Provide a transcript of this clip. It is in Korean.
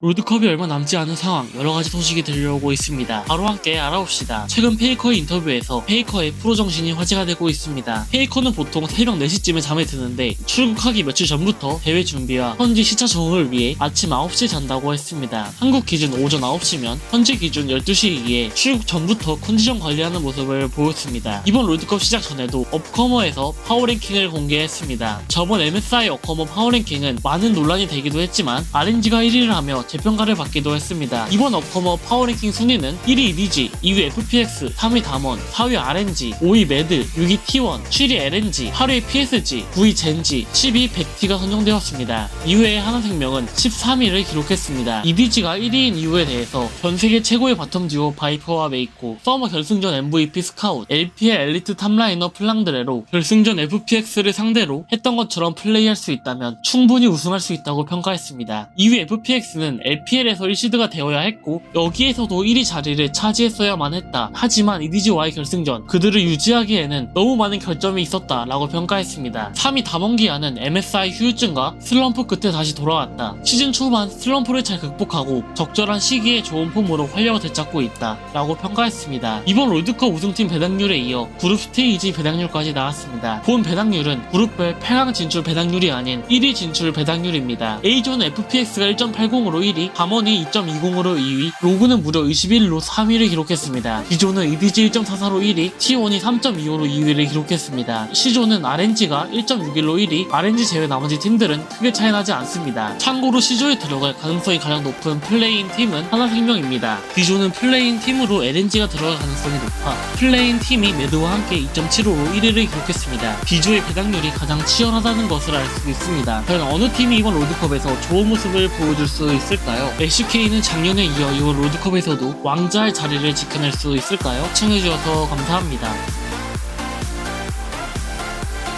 롤드컵이 얼마 남지 않은 상황 여러가지 소식이 들려오고 있습니다. 바로 함께 알아봅시다. 최근 페이커의 인터뷰에서 페이커의 프로 정신이 화제가 되고 있습니다. 페이커는 보통 새벽 4시쯤에 잠에 드는데 출국하기 며칠 전부터 대회 준비와 현지 시차 적응을 위해 아침 9시에 잔다고 했습니다. 한국 기준 오전 9시면 현지 기준 12시이기에 출국 전부터 컨디션 관리하는 모습을 보였습니다. 이번 롤드컵 시작 전에도 업커머에서 파워랭킹을 공개했습니다. 저번 MSI 업커머 파워랭킹은 많은 논란이 되기도 했지만 RNG가 1위를 하며 재평가를 받기도 했습니다. 이번 업커머 파워랭킹 순위는 1위 EDG, 2위 FPX, 3위 담원, 4위 RNG, 5위 매드, 6위 T1, 7위 LNG, 8위 PSG, 9위 젠지, 10위 백티가 선정되었습니다. 이외에 하나생명은 13위를 기록했습니다. EDG가 1위인 이유에 대해서 전 세계 최고의 바텀 듀오 바이퍼와 메이코, 서머 결승전 MVP 스카웃, LPL 엘리트 탑라이너 플랑드레로 결승전 FPX를 상대로 했던 것처럼 플레이할 수 있다면 충분히 우승할 수 있다고 평가했습니다. 2위 FPX는 LPL에서 1시드가 되어야 했고 여기에서도 1위 자리를 차지했어야만 했다. 하지만 EDG와의 결승전 그들을 유지하기에는 너무 많은 결점이 있었다 라고 평가했습니다. 3위 담원기아는 MSI 휴유증과 슬럼프 끝에 다시 돌아왔다. 시즌 초반 슬럼프를 잘 극복하고 적절한 시기에 좋은 폼으로 활력을 되찾고 있다 라고 평가했습니다. 이번 롤드컵 우승팀 배당률에 이어 그룹 스테이지 배당률까지 나왔습니다. 본 배당률은 그룹별 8강 진출 배당률이 아닌 1위 진출 배당률입니다. A조는 FPX가 1.80으로 1위, 담원이 2.20으로 2위, 로그는 무려 21로 3위를 기록했습니다. B조는 EDG 1.44로 1위, T1이 3.25로 2위를 기록했습니다. C조는 RNG가 1.61로 1위, RNG 제외 나머지 팀들은 크게 차이 나지 않습니다. 참고로 C조에 들어갈 가능성이 가장 높은 플레이인 팀은 하나생명입니다. D조는 플레이인 팀으로 LNG가 들어갈 가능성이 높아 플레이인 팀이 매드와 함께 2.75로 1위를 기록했습니다. B조의 배당률이 가장 치열하다는 것을 알 수 있습니다. 과연 어느 팀이 이번 롤드컵에서 좋은 모습을 보여줄 수 있을까 요? LCK는 작년에 이어 이번 롤드컵에서도 왕자의 자리를 지켜낼 수 있을까요? 시청해주셔서 감사합니다.